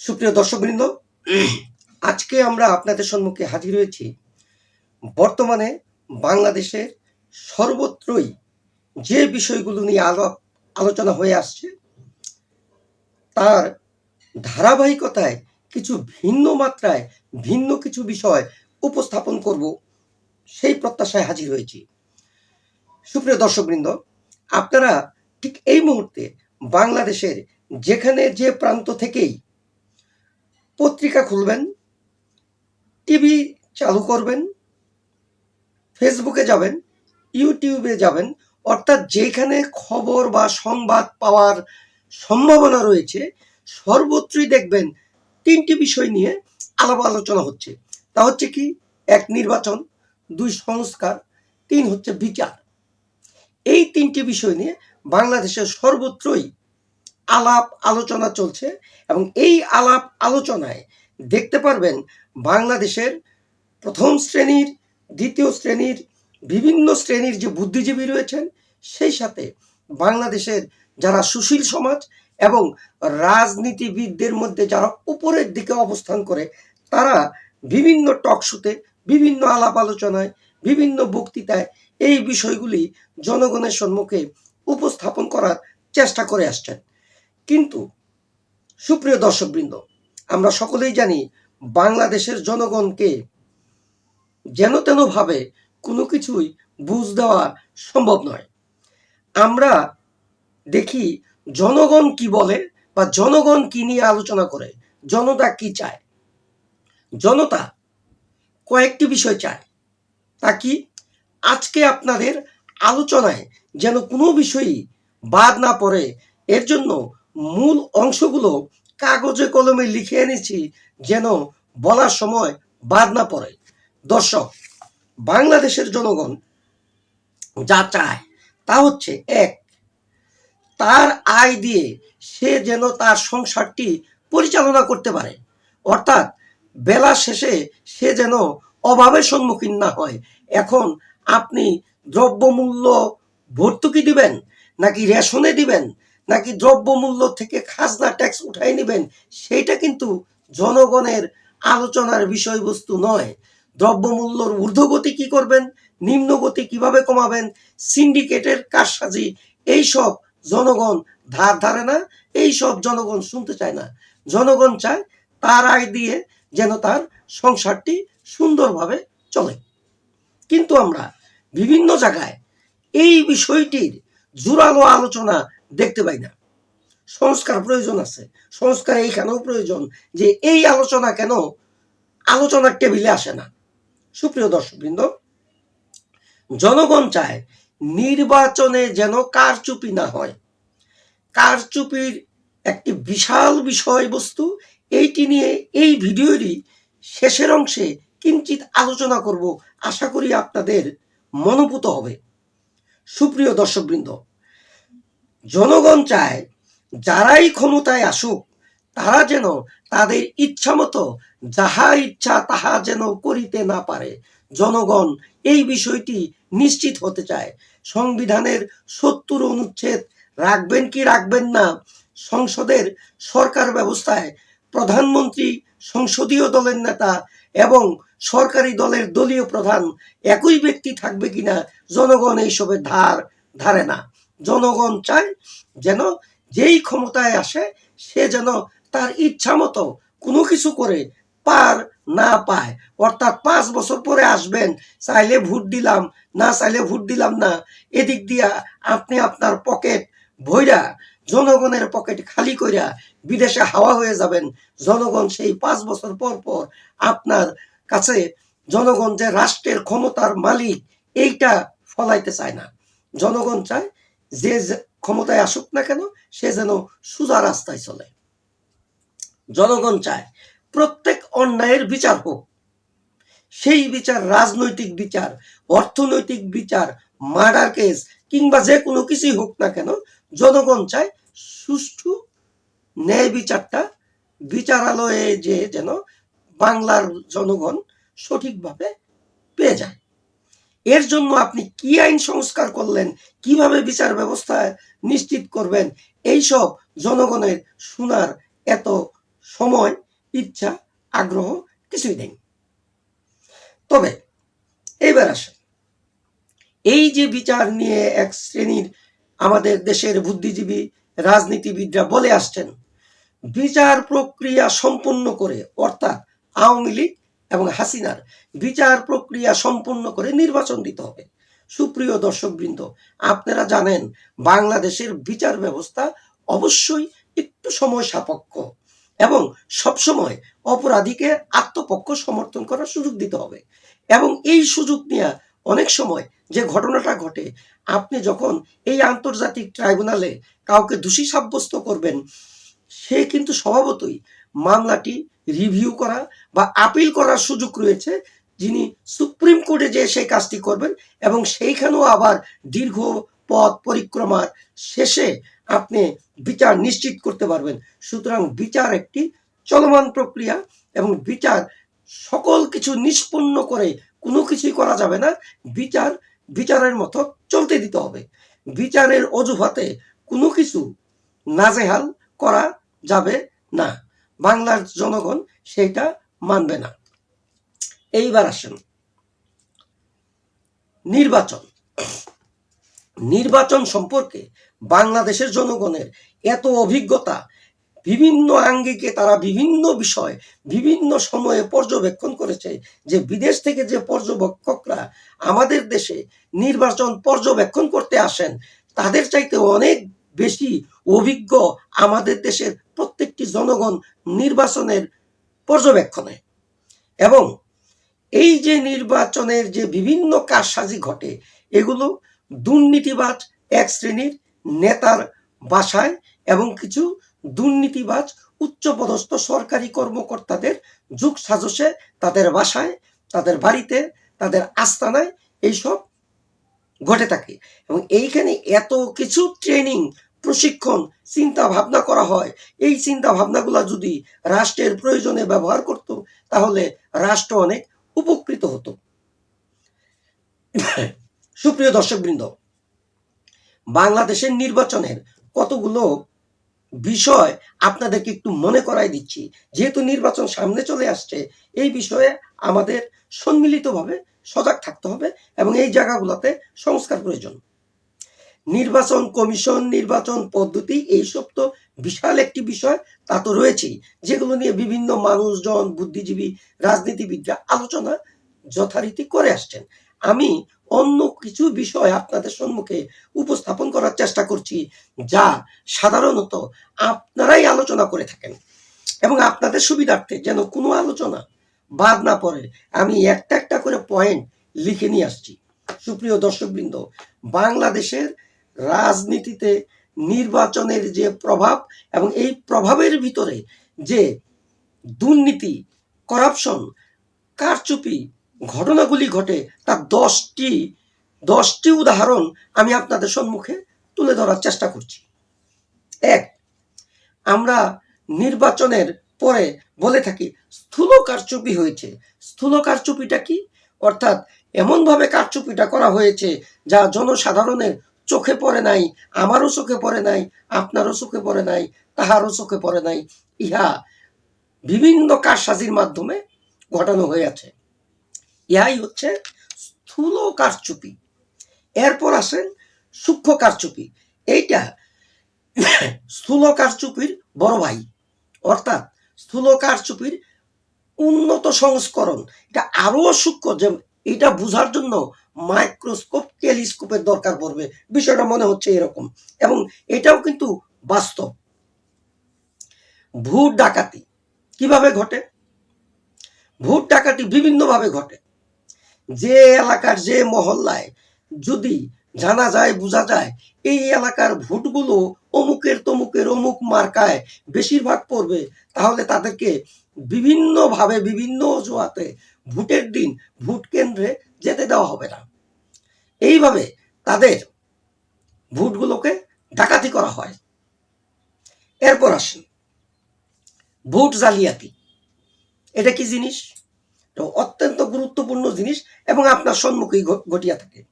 সুপ্রিয় দর্শকবৃন্দ, আজকে আমরা আপনাদের সম্মুখে হাজির হয়েছি বর্তমানে বাংলাদেশের সর্বত্রই যে বিষয়গুলো নিয়ে আলাপ আলোচনা হয়ে আসছে, তার ধারাবাহিকতায় কিছু ভিন্ন মাত্রায় ভিন্ন কিছু বিষয় উপস্থাপন করব, সেই প্রত্যাশায় হাজির হয়েছি। সুপ্রিয় দর্শকবৃন্দ, আপনারা ঠিক এই মুহূর্তে বাংলাদেশের যেখানে যে প্রান্ত থেকেই পত্রিকা খুলবেন, টিভি চালু করবেন, ফেসবুকে যাবেন, ইউটিউবে যাবেন, অর্থাৎ যেখানে খবর বা সংবাদ পাওয়ার সম্ভাবনা রয়েছে, সর্বত্রই দেখবেন তিনটি বিষয় নিয়ে আলাপ আলোচনা হচ্ছে। তা হচ্ছে কি? এক, নির্বাচন, দুই, সংস্কার, তিন হচ্ছে বিচার। এই তিনটি বিষয় নিয়ে বাংলাদেশের সর্বত্রই আলাপ আলোচনা চলছে এবং এই আলাপ আলোচনায় দেখতে পারবেন বাংলাদেশের প্রথম শ্রেণির, দ্বিতীয় শ্রেণির, বিভিন্ন শ্রেণির যে বুদ্ধিজীবী রয়েছেন, সেই সাথে বাংলাদেশের যারা সুশীল সমাজ এবং রাজনীতিবিদদের মধ্যে যারা উপরের দিকে অবস্থান করে, তারা বিভিন্ন টক শোতে, বিভিন্ন আলাপ আলোচনায়, বিভিন্ন বক্তৃতায় এই বিষয়গুলি জনগণের সম্মুখে উপস্থাপন করার চেষ্টা করে আসছেন। কিন্তু সুপ্রিয় দর্শকবৃন্দ, আমরা সকলেই জানি বাংলাদেশের জনগণকে যেন তেনভাবে কোনো কিছুই বুঝ দেওয়া সম্ভব নয়। আমরা দেখি জনগণ কি বলে বা জনগণ কি নিয়ে আলোচনা করে, জনতা কি চায়? জনতা কয়েকটি বিষয় চায়। তা কি? আজকে আপনাদের আলোচনায় যেন কোনো বিষয়ই বাদ না পড়ে, এর জন্য মূল অংশগুলো কাগজে কলমে লিখে এনেছি যেন বলার সময় বাদ না পড়ে। দর্শক, বাংলাদেশের জনগণ যা চায় তা হচ্ছে এক, তার আয় দিয়ে সে যেন তার সংসারটি পরিচালনা করতে পারে। অর্থাৎ বেলা শেষে সে যেন অভাবের সম্মুখীন না হয়। এখন আপনি দ্রব্যমূল্য ভর্তুকি দিবেন নাকি রেশনে দিবেন নাকি দ্রব্যমূল্য থেকে খাজনা ট্যাক্স উঠাই নেবেন, সেইটা কিন্তু জনগণের আলোচনার বিষয়বস্তু নয়। দ্রব্যমূল্যর ঊর্ধ্বগতি কি করবেন, নিম্নগতি কীভাবে কমাবেন, সিন্ডিকেটের কারসাজি এইসব জনগণ ধার ধারে না এইসব জনগণ শুনতে চায় না। জনগণ চায় তার আয় দিয়ে যেন তার সংসারটি সুন্দরভাবে চলে। কিন্তু আমরা বিভিন্ন জায়গায় এই বিষয়টির জোরালো আলোচনা দেখতে পাই না। সংস্কার প্রয়োজন আছে। সংস্কার এইখানেও প্রয়োজন যে এই আলোচনা কেন আলোচনার টেবিলে আসে না। সুপ্রিয় দর্শকবৃন্দ, জনগণ চায় নির্বাচনে যেন কারচুপি না হয়। কারচুপির একটি বিশাল বিষয়বস্তু এইটি নিয়ে এই ভিডিওরই শেষের অংশে কিঞ্চিত আলোচনা করব। আশা করি আপনাদের মনোভূত হবে। সুপ্রিয় দর্শকবৃন্দ জনগণ চায়, যারাই ক্ষমতায় আসুক, তারা যেন তাদের ইচ্ছা মতো যাহা ইচ্ছা তাহা যেন করিতে না পারে। জনগণ এই বিষয়টি নিশ্চিত হতে চায়। সংবিধানের সত্তর অনুচ্ছেদ রাখবেন কি রাখবেন না, সংসদের সরকার ব্যবস্থায় প্রধানমন্ত্রী, সংসদীয় দলের নেতা এবং সরকারি দলের দলীয় প্রধান একই ব্যক্তি থাকবে কিনা, জনগণ এইসবের ধার ধারে না। জনগণ চায় যেন যেই ক্ষমতায় আসে, সে যেন তার ইচ্ছা মতো কোনো কিছু করে পার না পায়। অর্থাৎ পাঁচ বছর পরে আসবেন, চাইলে ভোট দিলাম, না চাইলে ভোট দিলাম না, এদিক দিয়া আপনি আপনার পকেট ভৈরা জনগণের পকেট খালি কইরা বিদেশে হাওয়া হয়ে যাবেন। জনগণ সেই পাঁচ বছর পর পর আপনার কাছে জনগণ যে রাষ্ট্রের ক্ষমতার মালিক, এইটা ফলাইতে চায় না। জনগণ চায় যে ক্ষমতায় আসুক না কেন, সে যেন সোজা রাস্তায় চলে। জনগণ চায় প্রত্যেক অন্যায়ের বিচার হোক। সেই বিচার, রাজনৈতিক বিচার, অর্থনৈতিক বিচার, মার্ডার কেস কিংবা যে কোনো কিছুই হোক না কেন, জনগণ চায় সুষ্ঠু ন্যায় বিচারটা বিচারালয়ে যে যেন বাংলার জনগণ সঠিকভাবে পেয়ে যায়। এর জন্য আপনি কি আইন সংস্কার করলেন? কীভাবে বিচার ব্যবস্থা নিশ্চিত করবেন? এইসব জনগণের শোনার এত সময়, ইচ্ছা, আগ্রহ কিছুই নেই। তবে এইবার আসেন। এই যে বিচার নিয়ে এক শ্রেণির আমাদের দেশের বুদ্ধিজীবী রাজনীতিবিদরা বলে আসছেন, বিচার প্রক্রিয়া সম্পূর্ণ করে, অর্থাৎ আওয়ামী লীগ এবং হাসিনার বিচার প্রক্রিয়া সম্পূর্ণ করে নির্বাচন দিতে হবে। সুপ্রিয় দর্শকবৃন্দ, আপনারা জানেন বাংলাদেশের বিচার ব্যবস্থা অবশ্যই একটু সময় সাপেক্ষ এবং সবসময় অপরাধীকে আত্মপক্ষ সমর্থন করার সুযোগ দিতে হবে এবং এই সুযোগ নিয়ে অনেক সময় যে ঘটনাটা ঘটে, আপনি যখন এই আন্তর্জাতিক ট্রাইব্যুনালে কাউকে দোষী সাব্যস্ত করবেন, সে কিন্তু স্বভাবতই মামলাটি রিভিউ করা বা আপিল করার সুযোগ রয়েছে, যিনি সুপ্রিম কোর্টে যে সেই কাজটি করবেন এবং সেইখানেও আবার দীর্ঘ পথ পরিক্রমার শেষে আপনি বিচার নিশ্চিত করতে পারবেন। সুতরাং বিচার একটি চলমান প্রক্রিয়া এবং বিচার সকল কিছু নিষ্পন্ন করে কোনো কিছুই করা যাবে না। বিচার বিচারের মতো চলতে দিতে হবে। বিচারের অজুহাতে কোনো কিছু নাজেহাল করা যাবে না। বাংলার জনগণ সেটা মানবে না। এইবার আসেন। নির্বাচন। নির্বাচন সম্পর্কে বাংলাদেশের জনগণের এত অভিজ্ঞতা, বিভিন্ন আঙ্গিকে তারা বিভিন্ন বিষয়, বিভিন্ন সময়ে পর্যবেক্ষণ করেছে যে বিদেশ থেকে যে পর্যবেক্ষকরা আমাদের দেশে নির্বাচন পর্যবেক্ষণ করতে আসেন, তাদের চাইতে অনেক বেশি অভিজ্ঞ আমাদের দেশের প্রত্যেকটি জনগণ নির্বাচনের পর্যবেক্ষণে। এবং এই যে নির্বাচনের যে বিভিন্ন কারসাজি ঘটে, এগুলো দুর্নীতিবাজ এক শ্রেণির নেতার বাসায় এবং কিছু দুর্নীতিবাজ উচ্চপদস্থ সরকারি কর্মকর্তাদের যুগ সাজসে তাদের বাসায়, তাদের বাড়িতে, তাদের আস্তানায় এইসব ঘটে থাকে। এবং এইখানে এত কিছু ট্রেনিং প্রশিক্ষণ চিন্তা ভাবনা করা হয়। এই চিন্তা ভাবনাগুলো যদি রাষ্ট্রের প্রয়োজনে ব্যবহার করত, তাহলে রাষ্ট্র অনেক উপকৃত হতো। সুপ্রিয় দর্শকবৃন্দ, বাংলাদেশের নির্বাচনের কতগুলো বিষয় আপনাদেরকে একটু মনে করাই দিচ্ছি। যেহেতু নির্বাচন সামনে চলে আসছে, এই বিষয়ে আমাদের সম্মিলিতভাবে সজাগ থাকতে হবে এবং এই জায়গাগুলোতে সংস্কার প্রয়োজন। নির্বাচন কমিশন, নির্বাচন পদ্ধতি, এইসব তো বিশাল একটি বিষয়, তা তো রয়েছেই। যেগুলো নিয়ে বিভিন্ন মানুষজন, বুদ্ধিজীবী, রাজনীতিবিদরা আলোচনা যথারীতি করে আসছেন। আমি অন্য কিছু বিষয় আপনাদের সম্মুখে উপস্থাপন করার চেষ্টা করছি, যা সাধারণত আপনারাই আলোচনা করে থাকেন এবং আপনাদের সুবিধার্থে যেন কোনো আলোচনা বাদ না পড়ে, আমি একটা একটা করে পয়েন্ট লিখে নিয়ে আসছি। সুপ্রিয় দর্শকবৃন্দ, বাংলাদেশের রাজনীতিতে নির্বাচনের যে প্রভাব এবং এই প্রভাবের ভিতরে যে দুর্নীতি করাপশন কারচুপি ঘটনাগুলি ঘটে তার দশটি দশটি উদাহরণ আমি আপনাদের সম্মুখে তুলে ধরার চেষ্টা করছি। এক, আমরা নির্বাচনের পরে বলে থাকি স্থূল কারচুপি হয়েছে। স্থূল কারচুপিটা কি? অর্থাৎ এমনভাবে কারচুপিটা করা হয়েছে যা জনসাধারণের চোখে পড়ে নাই, আমারও চোখে পড়ে নাই, আপনারও চোখে পড়ে নাই, তাহারও চোখে পড়ে নাই। ইহা বিভিন্ন কারসাজির মাধ্যমে ঘটানো হয়েছে ইহাই হচ্ছে স্থূল কারচুপি এরপর আসেন সূক্ষ্ম কারচুপি এইটা স্থূল কারচুপির বড় ভাই। অর্থাৎ স্থূল কারচুপির উন্নত সংস্করণ। এটা আরও সূক্ষ্ম যে এটা বোঝার জন্য মাইক্রোস্কোপ, টেলিস্কোপের দরকার পড়বে। বিষয়টা মনে হচ্ছে এরকম। এবং এটাও কিন্তু বাস্তব। ভূত ডাকাতি কীভাবে ঘটে? ভূত ডাকাতি বিভিন্নভাবে ঘটে। যে এলাকার যে মহল্লায় যদি জানা যায়, বোঝা যায়, এই এলাকার ভোটগুলো অমুকের তমুকের অমুক মার্কায় বেশিরভাগ পড়বে। তাহলে তাদেরকে বিভিন্নভাবে, বিভিন্ন অজুহাতে ভোটের দিন ভোট কেন্দ্রে যেতে দেওয়া হবে না। এইভাবে তাদের ভোটগুলোকে ডাকাতি করা হয়। এরপর আসেন, ভোট জালিয়াতি। এটা কি জিনিস? অত্যন্ত গুরুত্বপূর্ণ জিনিস এবং আপনার সম্মুখেই ঘটিয়া থাকে।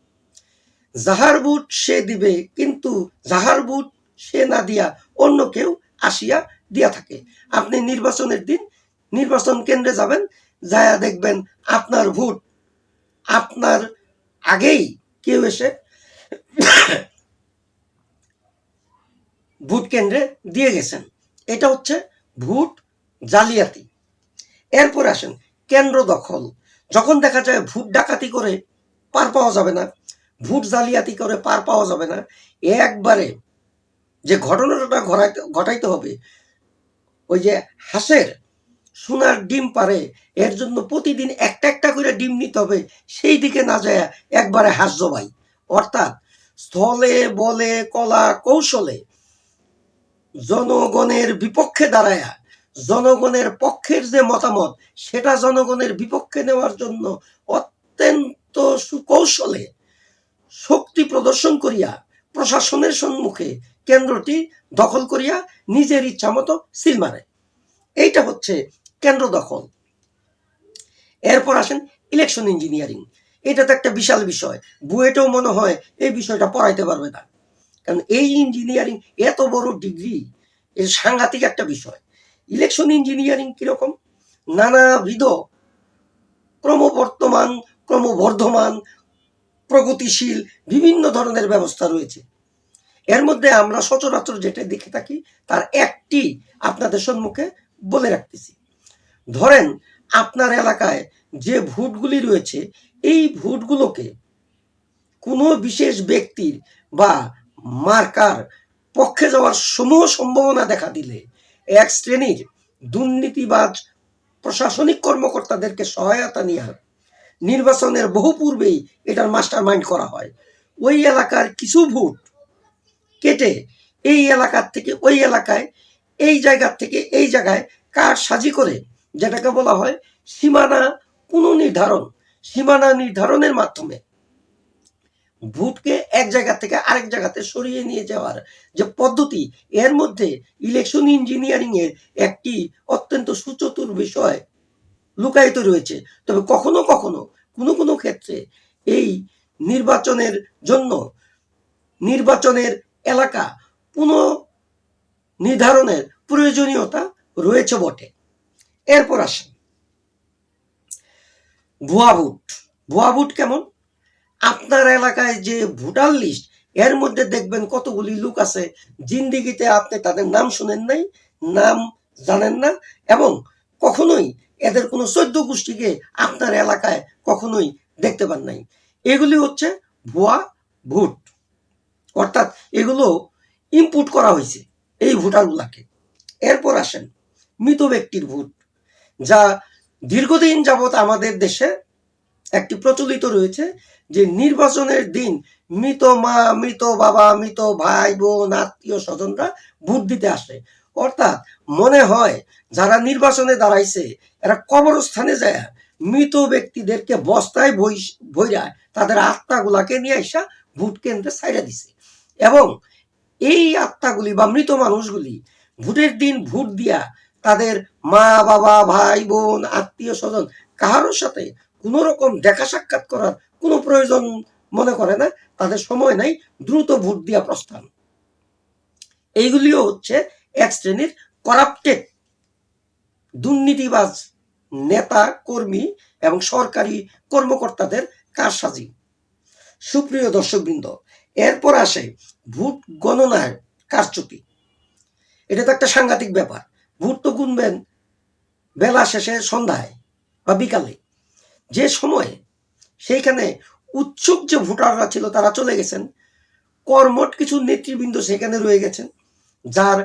যাহার বুট সে দিবে, কিন্তু যাহার বুট সে না দিয়া অন্য কেউ আসিয়া দিয়া থাকে। আপনি নির্বাচনের দিন নির্বাচন কেন্দ্রে যাবেন, যায়া দেখবেন আপনার ভোট আপনার আগেই কেউ এসে ভোট কেন্দ্রে দিয়ে গেছেন। এটা হচ্ছে ভোট জালিয়াতি। এরপর আসেন, কেন্দ্র দখল। যখন দেখা যায় ভোট ডাকাতি করে পার পাওয়া যাবে না ভোট জালিয়াতি করে পার পাওয়া যাবে না। একবারে যে ঘটনাটা ঘটাইতে ঘটাইতে হবে, ওই যে হাঁসের সোনার ডিম পারে, এর জন্য প্রতিদিন একটা একটা করে ডিম নিতে হবে, সেই দিকে না যায় একবারে হাঁস জবাই। অর্থাৎ স্থলে বলে কলা কৌশলে জনগণের বিপক্ষে দাঁড়ায়া, জনগণের পক্ষের যে মতামত, সেটা জনগণের বিপক্ষে নেওয়ার জন্য অত্যন্ত সুকৌশলে শক্তি প্রদর্শন করিয়া প্রশাসনের সম্মুখে কেন্দ্রটি দখল করিয়া নিজের ইচ্ছা মতো সিল মারে। এইটা হচ্ছে কেন্দ্র দখল। এরপর আসেন ইলেকশন ইঞ্জিনিয়ারিং এটা তো একটা বিশাল বিষয়। বুয়েটেও মনে হয় এই বিষয়টা পড়াইতে পারবে না। কারণ এই ইঞ্জিনিয়ারিং এত বড় ডিগ্রি এর সাংঘাতিক একটা বিষয়। ইলেকশন ইঞ্জিনিয়ারিং কীরকম? নানাবিধ ক্রমবর্তমান, ক্রমবর্ধমান প্রগতিশীল বিভিন্ন ধরনের ব্যবস্থা রয়েছে। এর মধ্যে আমরা সচরাচর যেটা দেখে থাকি, তার একটি আপনাদের সম্মুখে বলে রাখতেছি। ধরেন, আপনার এলাকায় যে ভোটগুলি রয়েছে, এই ভোটগুলোকে কোনো বিশেষ ব্যক্তির বা মার্কার পক্ষে যাওয়ার সমূহ সম্ভাবনা দেখা দিলে এক শ্রেণির দুর্নীতিবাজ প্রশাসনিক কর্মকর্তাদেরকে সহায়তা নিয়ে নির্বাচনের বহু পূর্বেই এটার মাস্টার মাইন্ড করা হয়। ওই এলাকার কিছু ভোট কেটে এই এলাকার থেকে ওই এলাকায়, এই জায়গার থেকে এই জায়গায় কার সাজি করে যেটাকে বলা হয় সীমানা পুনর্নির্ধারণ, সীমানা নির্ধারণের মাধ্যমে ভোটকে এক জায়গা থেকে আরেক জায়গাতে সরিয়ে নিয়ে যাওয়ার যে পদ্ধতি, এর মধ্যে ইলেকশন ইঞ্জিনিয়ারিং এর একটি অত্যন্ত সুচতুর বিষয় লুকায়িত রয়েছে। তবে কখনো কখনো কোনো কোনো ক্ষেত্রে এই নির্বাচনের জন্য নির্বাচনের এলাকা পুনঃ নির্ধারণের প্রয়োজনীয়তা রয়েছে বটে। এরপর আসেন। ভুয়া ভোট। ভুয়া ভোট কেমন? আপনার এলাকায় যে ভোটার লিস্ট, এর মধ্যে দেখবেন কতগুলি লোক আছে, জিন্দিগিতে আপনি তাদের নাম শুনেন নাই, নাম জানেন না, এবং কখনোই এদের কোনো চোদ্দ গোষ্ঠীকে আপনার এলাকায় কখনোই দেখতে পান নাই। এগুলি হচ্ছে ভুয়া ভোট। অর্থাৎ এগুলো ইনপুট করা হয়েছে এই ভোটারগুলাকে। এরপর আসেন মৃত ব্যক্তির ভোট, যা দীর্ঘদিন যাবৎ আমাদের দেশে একটি প্রচলিত রয়েছে যে নির্বাচনের দিন মৃত মা, মৃত বাবা, মৃত ভাই, বোন আত্মীয় স্বজনরা ভোট দিতে আসে। অর্থাৎ মনে হয় যারা নির্বাচনে দাঁড়াইছে, এরা কবরস্থানে যায়, মৃত ব্যক্তিদেরকে বস্তায় বইরা তাদের আত্মাগুলাকে নিয়ে আসা ভোট কেন্দ্রে ছাইড়া দিছে। এবং এই আত্মাগুলি বা মৃত মানুষগুলি ভোটের দিন ভোট দিয়া তাদের মা, বাবা, ভাই, বোন, আত্মীয় স্বজন কারোর সাথে কোনো রকম দেখা সাক্ষাৎ করার কোনো প্রয়োজন মনে করে না, তাদের সময় নাই, দ্রুত ভোট দিয়া প্রস্থান। এইগুলিও হচ্ছে এক শ্রেণির করাপ্টেড দুর্নীতিবাজ নেতা, কর্মী এবং সরকারি কর্মকর্তাদের কারসাজি। সুপ্রিয় দর্শকবৃন্দ, এরপর আসে ভোট গণনার কারচুপি। এটা তো একটা সাংঘাতিক ব্যাপার। ভোট তো গুনবেন বেলা শেষে সন্ধ্যায় বা বিকালে। যে সময়ে সেইখানে উৎসুক যে ভোটাররা ছিল তারা চলে গেছেন। কর্মট কিছু নেতৃবৃন্দ সেখানে রয়ে গেছেন, যার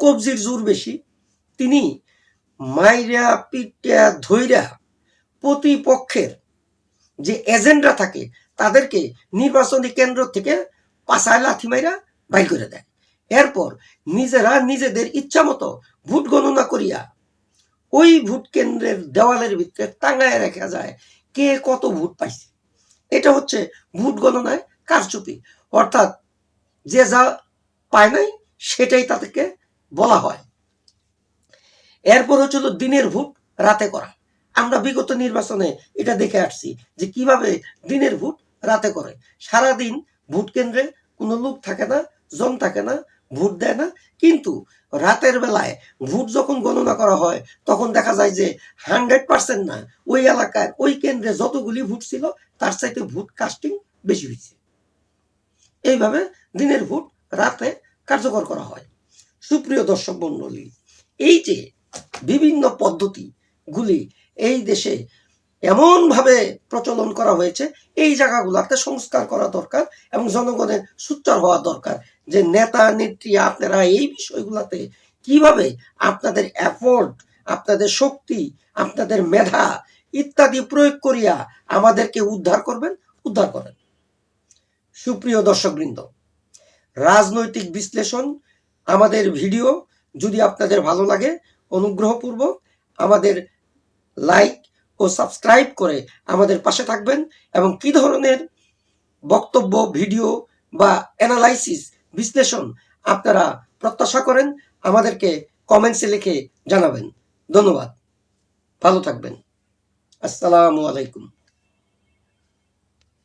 কবজির জোর বেশি। তিনি মাইরা পিটা ধৈরা প্রতিপক্ষের যে এজেন্টরা থাকে, তাদেরকে নির্বাচনী কেন্দ্র থেকে পাশায় লাথি মাইরা বাইর করে দেয়। এরপর নিজেরা নিজেদের ইচ্ছা মতো ভোট গণনা করিয়া ওই ভোট কেন্দ্রের দেওয়ালের ভিতরে টাঙায় রাখা যায় কে কত ভোট পাইছে। এটা হচ্ছে ভোট গণনায় কারচুপি। অর্থাৎ যে যা পায় নাই, সেটাই তাদেরকে বলা হয়। এরপর হচ্ছিল দিনের ভোট রাতে করা। আমরা বিগত নির্বাচনে এটা দেখে আসছি যে কীভাবে দিনের ভোট রাতে করে। সারাদিন ভোট কেন্দ্রে কোনো লোক থাকে না, জন থাকে না, ভোট দেয় না। কিন্তু রাতের বেলায় ভোট যখন গণনা করা হয়, তখন দেখা যায় যে হান্ড্রেড পার্সেন্ট না, ওই এলাকায় ওই কেন্দ্রে যতগুলি ভোট ছিল, তার চাইতে ভোট কাস্টিং বেশি হয়েছে। এইভাবে দিনের ভোট রাতে কার্যকর করা হয়। সুপ্রিয় দর্শক মণ্ডলী এই যে বিভিন্ন পদ্ধতিগুলি এই দেশে এমনভাবে প্রচলন করা হয়েছে, এই জায়গাগুলোতে সংস্কার করা দরকার এবং জনগণের সুচ্চার হওয়া দরকার যে নেতা, নেত্রী, আপনারা এই বিষয়গুলোতে কীভাবে আপনাদের এফোর্ট আপনাদের শক্তি, আপনাদের মেধা ইত্যাদি প্রয়োগ করিয়া আমাদেরকে উদ্ধার করবেন, উদ্ধার করেন। সুপ্রিয় দর্শকবৃন্দ, রাজনৈতিক বিশ্লেষণ আমাদের ভিডিও যদি আপনাদের ভালো লাগে, অনুগ্রহপূর্বক আমাদের লাইক ও সাবস্ক্রাইব করে আমাদের পাশে থাকবেন এবং কি ধরনের বক্তব্য ভিডিও বা অ্যানালাইসিস বিশ্লেষণ আপনারা প্রত্যাশা করেন, আমাদেরকে কমেন্টসে লিখে জানাবেন। ধন্যবাদ। ভালো থাকবেন। আসসালামু আলাইকুম।